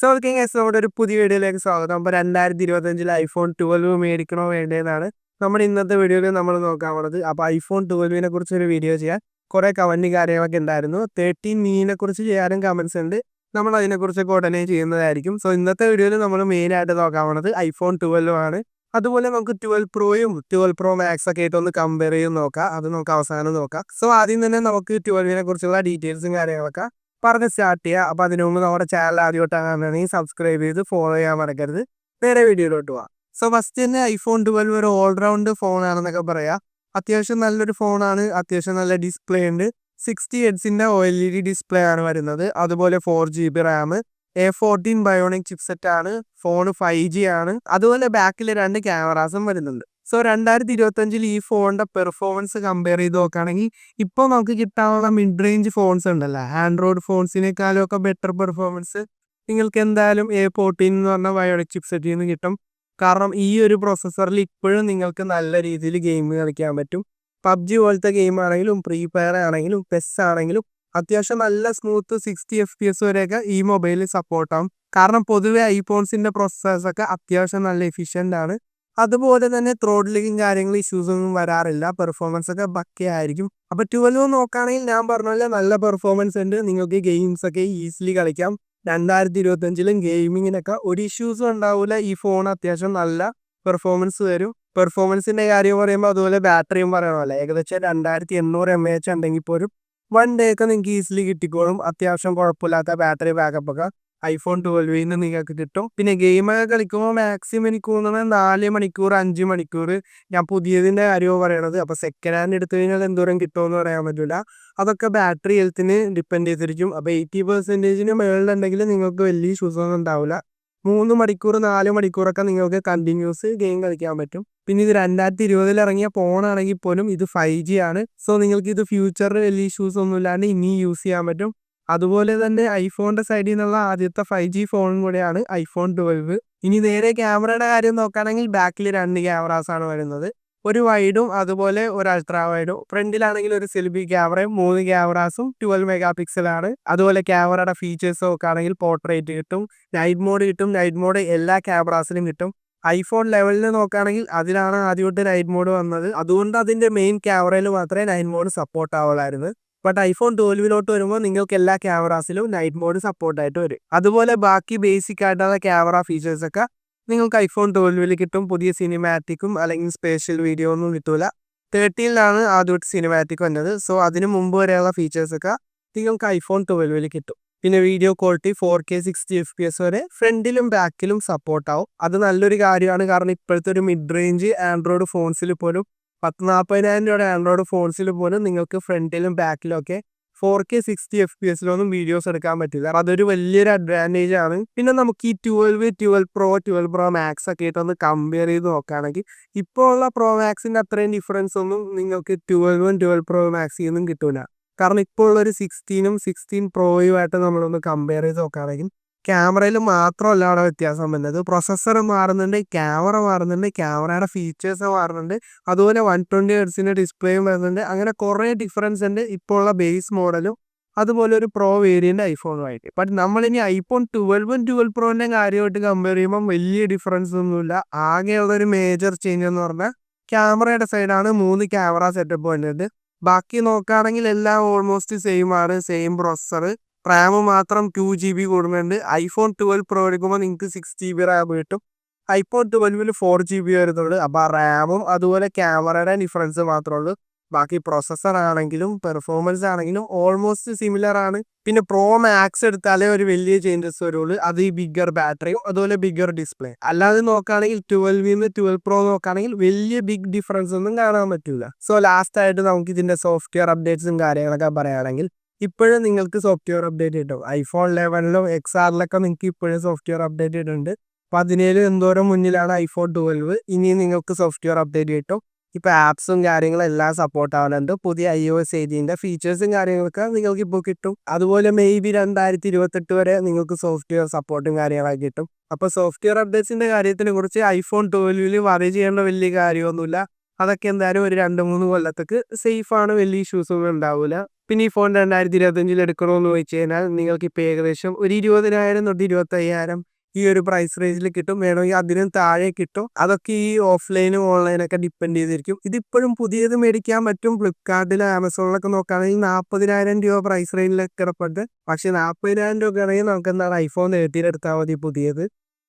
So guys നമ്മുടെ ഒരു പുതിയ വീഡിയോയിലേക്ക് സ്വാഗതം. അപ്പോൾ രണ്ടായിരത്തി ഇരുപത്തഞ്ചിൽ ഐഫോൺ ട്വൽവ് മേടിക്കണോ വേണ്ടതെന്നാണ് നമ്മുടെ ഇന്നത്തെ വീഡിയോയിൽ നമ്മൾ നോക്കാൻ പോണത്. അപ്പോൾ ഐഫോൺ ട്വൽവിനെ കുറിച്ച് ഒരു വീഡിയോ ചെയ്യാൻ കുറേ കമന്റ് കാര്യങ്ങളൊക്കെ ഉണ്ടായിരുന്നു. തേർട്ടീൻ മീനെ കുറിച്ച് ചെയ്യാനും കമൻസ് ഉണ്ട്. നമ്മൾ അതിനെക്കുറിച്ചൊക്കെ ഉടനെ ചെയ്യുന്നതായിരിക്കും. സോ ഇന്നത്തെ വീഡിയോയിൽ നമ്മൾ മെയിനായിട്ട് നോക്കാൻ പോണത് ഐഫോൺ ട്വൽവ് ആണ്. അതുപോലെ നമുക്ക് ട്വൽവ് പ്രോയും ട്വൽവ് പ്രോ മാക്സ് ഒക്കെ ആയിട്ട് ഒന്ന് കമ്പയർ ചെയ്ത് നോക്കാം. അത് നമുക്ക് അവസാനം നോക്കാം. സോ ആദ്യം തന്നെ നമുക്ക് ട്വൽവിനെ കുറിച്ചുള്ള ഡീറ്റെയിൽസും കാര്യങ്ങളൊക്കെ പറഞ്ഞ് സ്റ്റാർട്ട് ചെയ്യുക അപ്പോൾ അതിനു മുമ്പ് നമ്മുടെ ചാനൽ ആദ്യമായിട്ടാണെങ്കിൽ സബ്സ്ക്രൈബ് ചെയ്ത് ഫോളോ ചെയ്യാൻ മറക്കരുത്. നേരെ വീഡിയോയിലോട്ട് പോവാം. സോ ഫസ്റ്റ് തന്നെ ഐഫോൺ ട്വൽവ് ഒരു ഓൾറൗണ്ട് ഫോൺ ആണെന്നൊക്കെ പറയാം. അത്യാവശ്യം നല്ലൊരു ഫോണാണ് അത്യാവശ്യം നല്ല ഡിസ്പ്ലേ ഉണ്ട്. Sixty എഡ്സിന്റെ O L E D display ആണ് വരുന്നത്. അതുപോലെ four G B RAM A fourteen bionic chipset ആണ്. ഫോൺ ഫൈവ് ജി ആണ്. അതുപോലെ ബാക്കിൽ രണ്ട് ക്യാമറാസും വരുന്നുണ്ട്. സോ രണ്ടായിരത്തി ഇരുപത്തഞ്ചിൽ ഈ ഫോണിന്റെ പെർഫോമൻസ് കമ്പയർ ചെയ്ത് നോക്കുകയാണെങ്കിൽ ഇപ്പോൾ നമുക്ക് കിട്ടാനുള്ള മിഡ് റേഞ്ച് ഫോൺസ് ഉണ്ടല്ലോ. ആൻഡ്രോയിഡ് ഫോൺസിനേക്കാളും ഒക്കെ ബെറ്റർ പെർഫോമൻസ് നിങ്ങൾക്ക് എന്തായാലും എ ഫോർട്ടീൻ എന്ന് പറഞ്ഞ ബയോണിക് ചിപ്സെറ്റിൽ നിന്ന് കിട്ടും. കാരണം ഈ ഒരു പ്രോസസ്സറിൽ ഇപ്പോഴും നിങ്ങൾക്ക് നല്ല രീതിയിൽ ഗെയിം കളിക്കാൻ പറ്റും. പബ്ജി പോലത്തെ ഗെയിം ആണെങ്കിലും ഫ്രീ ഫയർ ആണെങ്കിലും പെസ് ആണെങ്കിലും അത്യാവശ്യം നല്ല smooth sixty F P S വരെയൊക്കെ ഈ മൊബൈലിൽ സപ്പോർട്ടാവും കാരണം പൊതുവെ ഐഫോൺസിന്റെ പ്രോസസ്സേഴ്സ് ഒക്കെ അത്യാവശ്യം നല്ല എഫിഷ്യന്റ് ആണ്. അതുപോലെ തന്നെ ത്രോഡ്ലിങ്ങും കാര്യങ്ങൾ ഇഷ്യൂസ് ഒന്നും വരാറില്ല. പെർഫോമൻസ് ഒക്കെ ബക്കയായിരിക്കും അപ്പൊ ട്വൽവ് നോക്കുകയാണെങ്കിൽ ഞാൻ പറഞ്ഞ നല്ല പെർഫോമൻസ് ഉണ്ട്. നിങ്ങൾക്ക് ഗെയിംസ് ഒക്കെ ഈസിലി കളിക്കാം. രണ്ടായിരത്തി ഇരുപത്തഞ്ചിലും ഗെയിമിങ്ങിനൊക്കെ ഒരു ഇഷ്യൂസും ഉണ്ടാവില്ല ഈ ഫോൺ അത്യാവശ്യം നല്ല പെർഫോമൻസ് തരും. പെർഫോമൻസിന്റെ കാര്യം പറയുമ്പോൾ അതുപോലെ ബാറ്ററിയും പറയണമല്ലോ ഏകദേശം രണ്ടായിരത്തി എണ്ണൂറ് എം എച്ച് ഉണ്ടെങ്കിൽ പോലും വൺ ഡേ ഒക്കെ നിങ്ങൾക്ക് ഈസിലി കിട്ടിക്കോളും. അത്യാവശ്യം കുഴപ്പമില്ലാത്ത ബാറ്ററി ബാക്കപ്പ് ഒക്കെ. ഐഫോൺ ട്വൽവിൽ നിന്ന് നിങ്ങൾക്ക് കിട്ടും. പിന്നെ ഗെയിമൊക്കെ കളിക്കുമ്പോൾ മാക്സിമം എനിക്ക് തോന്നുന്നത് നാല് മണിക്കൂർ അഞ്ച് മണിക്കൂർ ഞാൻ പുതിയതിന്റെ കാര്യമാണ് പറയണത്. അപ്പോൾ സെക്കൻഡ് ഹാൻഡ് എടുത്തു കഴിഞ്ഞാൽ എന്തോരം കിട്ടുമെന്ന് പറയാൻ പറ്റില്ല അതൊക്കെ ബാറ്ററി ഹെൽത്തിന് ഡിപ്പെൻഡ് ചെയ്തിരിക്കും. അപ്പോൾ എയ്റ്റി പെർസെന്റേജിന് മുകളിലുണ്ടെങ്കിൽ നിങ്ങൾക്ക് വലിയ ഇഷ്യൂസ് ഒന്നും ഉണ്ടാവില്ല മൂന്ന് മണിക്കൂർ നാല് മണിക്കൂറൊക്കെ നിങ്ങൾക്ക് കണ്ടിന്യൂസ് ഗെയിം കളിക്കാൻ പറ്റും. പിന്നെ ഇത് രണ്ടായിരത്തി ഇരുപതിൽ ഇറങ്ങിയ ഫോണാണെങ്കിൽ പോലും ഇത് ഫൈവ് ജി ആണ്. സോ നിങ്ങൾക്ക് ഇത് ഫ്യൂച്ചറിൽ വലിയ ഇഷ്യൂസ് ഒന്നും ഇല്ലാണ്ട് ഇനി യൂസ് ചെയ്യാൻ പറ്റും. അതുപോലെ തന്നെ ഐഫോണിന്റെ സൈഡിൽ നിന്നുള്ള ആദ്യത്തെ ഫൈവ് ജി ഫോണും കൂടെയാണ് ഐഫോൺ ട്വൽവ്. ഇനി നേരെ ക്യാമറയുടെ കാര്യം നോക്കുകയാണെങ്കിൽ ബാക്കിൽ രണ്ട് ക്യാമറാസ് ആണ് വരുന്നത്. ഒരു വൈഡും അതുപോലെ ഒരു അൾട്രാ വൈഡും. ഫ്രണ്ടിലാണെങ്കിൽ ഒരു സെൽഫി ക്യാമറയും മൂന്ന് ക്യാമറാസും ട്വൽവ് മെഗാ പിക്സലാണ് അതുപോലെ ക്യാമറയുടെ ഫീച്ചേഴ്സ് നോക്കുകയാണെങ്കിൽ പോർട്രേറ്റ് കിട്ടും നൈറ്റ് മോഡ് കിട്ടും നൈറ്റ് മോഡ് എല്ലാ ക്യാമറാസിലും കിട്ടും. ഐഫോൺ ലെവലിൽ നോക്കുകയാണെങ്കിൽ അതിലാണ് ആദ്യമായിട്ട് നൈറ്റ് മോഡ് വന്നത്. അതുകൊണ്ട് അതിന്റെ മെയിൻ ക്യാമറയിൽ മാത്രമേ നൈറ്റ് മോഡ് സപ്പോർട്ട് ആവുള്ളായിരുന്നു ബട്ട് ഐഫോൺ ട്വൽവിലോട്ട് വരുമ്പോൾ നിങ്ങൾക്ക് എല്ലാ ക്യാമറാസിലും നൈറ്റ് മോഡ് സപ്പോർട്ടായിട്ട് വരും. അതുപോലെ ബാക്കി ബേസിക് ആയിട്ടുള്ള ക്യാമറ ഫീച്ചേഴ്സ് ഒക്കെ നിങ്ങൾക്ക് ഐഫോൺ ട്വൽവിൽ കിട്ടും. പുതിയ സിനിമാറ്റിക്കും അല്ലെങ്കിൽ സ്പെഷ്യൽ വീഡിയോ ഒന്നും കിട്ടൂല. തേർട്ടീനിലാണ് ആദ്യമായിട്ട് സിനിമാറ്റിക് വന്നത്. സോ അതിന് മുമ്പ് വരെയുള്ള ഫീച്ചേഴ്സ് ഒക്കെ നിങ്ങൾക്ക് ഐഫോൺ ട്വൽവിൽ കിട്ടും. പിന്നെ video quality four K sixty F P S വരെ ഫ്രണ്ടിലും ബാക്കിലും സപ്പോർട്ടാവും അത് നല്ലൊരു കാര്യമാണ്. കാരണം ഇപ്പോഴത്തെ ഒരു മിഡ് റേഞ്ച് ആൻഡ്രോയിഡ് ഫോൺസിൽ പോലും പത്ത് നാൽപ്പതിനായിരം രൂപയുടെ ആൻഡ്രോയിഡ് ഫോൺസിൽ പോലും നിങ്ങൾക്ക് ഫ്രണ്ടിലും ബാക്കിലും ഒക്കെ four K sixty F P എസിലൊന്നും videos എടുക്കാൻ പറ്റില്ല. അതൊരു വലിയൊരു അഡ്വാന്റേജ് ആണ്. പിന്നെ നമുക്ക് ഈ twelve twelve pro twelve pro max ഒക്കെ ആയിട്ട് ഒന്ന് കമ്പയർ ചെയ്ത് നോക്കുകയാണെങ്കിൽ ഇപ്പോൾ ഉള്ള പ്രോ മാക്സിന്റെ അത്രയും ഡിഫറൻസ് ഒന്നും നിങ്ങൾക്ക് ട്വൽവും ട്വൽവ് പ്രോ മാക്സിൽ നിന്നും കിട്ടൂല. കാരണം ഇപ്പോൾ ഉള്ള ഒരു സിക്സ്റ്റീനും സിക്സ്റ്റീൻ പ്രോയുമായിട്ട് നമ്മളൊന്ന് കമ്പയർ ചെയ്ത് നോക്കുകയാണെങ്കിൽ ക്യാമറയിൽ മാത്രമല്ല അവിടെ വ്യത്യാസം വരുന്നത്. പ്രൊസസ്സർ മാറുന്നുണ്ട് ക്യാമറ മാറുന്നുണ്ട് ക്യാമറയുടെ ഫീച്ചേഴ്സ് മാറുന്നുണ്ട്. അതുപോലെ വൺ ട്വന്റി ഹെഡ്സിന്റെ ഡിസ്പ്ലേയും വരുന്നുണ്ട്. അങ്ങനെ കുറേ ഡിഫറൻസ് ഉണ്ട് ഇപ്പോൾ ഉള്ള ബേസ് മോഡലും അതുപോലെ ഒരു പ്രോ വേരിയന്റ് ഐഫോണുമായിട്ട് ബട്ട് നമ്മളിനി ഐഫോൺ ട്വൽവും ട്വൽവ് പ്രോന്റെ കാര്യമായിട്ട് കമ്പയർ ചെയ്യുമ്പോൾ വലിയ ഡിഫറൻസ് ഒന്നുമില്ല. ആകെയുള്ള ഒരു മേജർ ചേഞ്ച് എന്ന് പറഞ്ഞാൽ ക്യാമറയുടെ സൈഡാണ് മൂന്ന് ക്യാമറ സെറ്റപ്പ് വരുന്നത്. ബാക്കി നോക്കുകയാണെങ്കിൽ എല്ലാം ഓൾമോസ്റ്റ് സെയിം ആണ് സെയിം പ്രൊസസ്സർ റാം മാത്രം ടു ജി ബി കൂടുന്നുണ്ട്. ഐഫോൺ ട്വൽവ് പ്രോ എടുക്കുമ്പോൾ നിങ്ങൾക്ക് സിക്സ് ജി ബി റാം കിട്ടും. ഐഫോൺ ട്വൽവിൽ ഫോർ ജി ബി വരുന്നുണ്ട്. അപ്പോൾ റാമും അതുപോലെ ക്യാമറയുടെ ഡിഫറൻസ് മാത്രമേ ഉള്ളൂ. ബാക്കി പ്രൊസസ്സർ ആണെങ്കിലും പെർഫോമൻസ് ആണെങ്കിലും ഓൾമോസ്റ്റ് സിമിലർ ആണ്. പിന്നെ പ്രോ മാക്സ് എടുത്താലേ ഒരു വലിയ ചേഞ്ചസ് വരുള്ളൂ. അത് ഈ ബിഗർ ബാറ്ററിയും അതുപോലെ ബിഗർ ഡിസ്പ്ലേ അല്ലാതെ നോക്കുകയാണെങ്കിൽ ട്വൽവിൽ നിന്ന് ട്വൽവ് പ്രോ നോക്കുകയാണെങ്കിൽ വലിയ ബിഗ് ഡിഫറൻസ് ഒന്നും കാണാൻ പറ്റില്ല സോ ലാസ്റ്റ് ആയിട്ട് നമുക്ക് ഇതിന്റെ സോഫ്റ്റ്വെയർ അപ്ഡേറ്റ്സും കാര്യങ്ങളൊക്കെ പറയുകയാണെങ്കിൽ ഇപ്പോഴും നിങ്ങൾക്ക് സോഫ്റ്റ്വെയർ അപ്ഡേറ്റ് കിട്ടും. ഐഫോൺ ലെവനിലും എക്സ് ആറിലൊക്കെ നിങ്ങൾക്ക് ഇപ്പോഴും സോഫ്റ്റ്വെയർ അപ്ഡേറ്റ് ചെയ്തിട്ടുണ്ട് പതിനേഴ് എന്തോരം മുന്നിലാണ് ഐഫോൺ ട്വൽവ് ഇനി നിങ്ങൾക്ക് സോഫ്റ്റ്വെയർ അപ്ഡേറ്റ് കിട്ടും. ഇപ്പോൾ ആപ്സും കാര്യങ്ങളും എല്ലാം സപ്പോർട്ട് ആവുന്നുണ്ട്. പുതിയ ഐ ഒ എസ് എയ്റ്റീന്റെ ഫീച്ചേഴ്സും കാര്യങ്ങളൊക്കെ നിങ്ങൾക്ക് ഇപ്പോൾ കിട്ടും. അതുപോലെ മേ ബി രണ്ടായിരത്തി ഇരുപത്തെട്ട് വരെ നിങ്ങൾക്ക് സോഫ്റ്റ്വെയർ സപ്പോർട്ടും കാര്യങ്ങളൊക്കെ കിട്ടും. അപ്പോൾ സോഫ്റ്റ്വെയർ അപ്ഡേറ്റ്സിന്റെ കാര്യത്തിനെ കുറിച്ച് ഐഫോൺ ട്വൽവിൽ വറി ചെയ്യേണ്ട വലിയ കാര്യമൊന്നുമില്ല. അതൊക്കെ എന്തായാലും ഒരു രണ്ട് മൂന്ന് കൊല്ലത്തേക്ക് സേഫാണ് വലിയ ഇഷ്യൂസൊന്നും ഉണ്ടാവില്ല പിന്നെ ഈ ഫോൺ രണ്ടായിരത്തി ഇരുപത്തഞ്ചിൽ എടുക്കണമെന്ന് ചോദിച്ചു കഴിഞ്ഞാൽ നിങ്ങൾക്ക് ഇപ്പോൾ ഏകദേശം ഒരു ഇരുപതിനായിരം തൊട്ട് ഇരുപത്തയ്യായിരം ഈ ഒരു പ്രൈസ് റേഞ്ചിൽ കിട്ടും. വേണമെങ്കിൽ അതിനും താഴെ കിട്ടും. അതൊക്കെ ഈ ഓഫ്ലൈനും ഓൺലൈനൊക്കെ ഡിപ്പെൻഡ് ചെയ്തിരിക്കും. ഇതിപ്പോഴും പുതിയത് മേടിക്കാൻ പറ്റും. ഫ്ലിപ്കാർട്ടിൽ ആമസോണിലൊക്കെ നോക്കുകയാണെങ്കിൽ നാൽപ്പതിനായിരം രൂപ പ്രൈസ് റേഞ്ചിലൊക്കെ കിടപ്പുണ്ട് പക്ഷേ നാൽപ്പതിനായിരം രൂപ ആണെങ്കിൽ നമുക്ക് എന്താണ് ഐഫോൺ തേർട്ടീൻ എടുത്താൽ മതി പുതിയത്.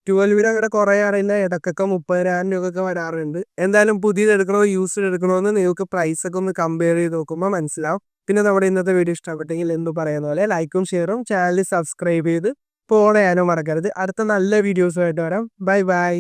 ട്വൽവിന് അങ്ങനെ കുറേ അറിയില്ല ഇടക്കൊക്കെ മുപ്പതിനായിരം രൂപയൊക്കെ വരാറുണ്ട്. എന്തായാലും പുതിയത് എടുക്കണോ യൂസ്ഡ് എടുക്കണോ എന്ന് നിങ്ങൾക്ക് പ്രൈസൊക്കെ ഒന്ന് കമ്പയർ ചെയ്ത് നോക്കുമ്പോൾ മനസ്സിലാവും. പിന്നെ നമ്മുടെ ഇന്നത്തെ വീഡിയോ ഇഷ്ടപ്പെട്ടെങ്കിൽ എന്ന് പറയുന്ന പോലെ ലൈക്കും ഷെയറും ചാനൽ സബ്സ്ക്രൈബ് ചെയ്ത് ഫോളോ ചെയ്യാനും മറക്കരുത്. അടുത്ത നല്ല വീഡിയോസുമായിട്ട് വരാം. Bye bye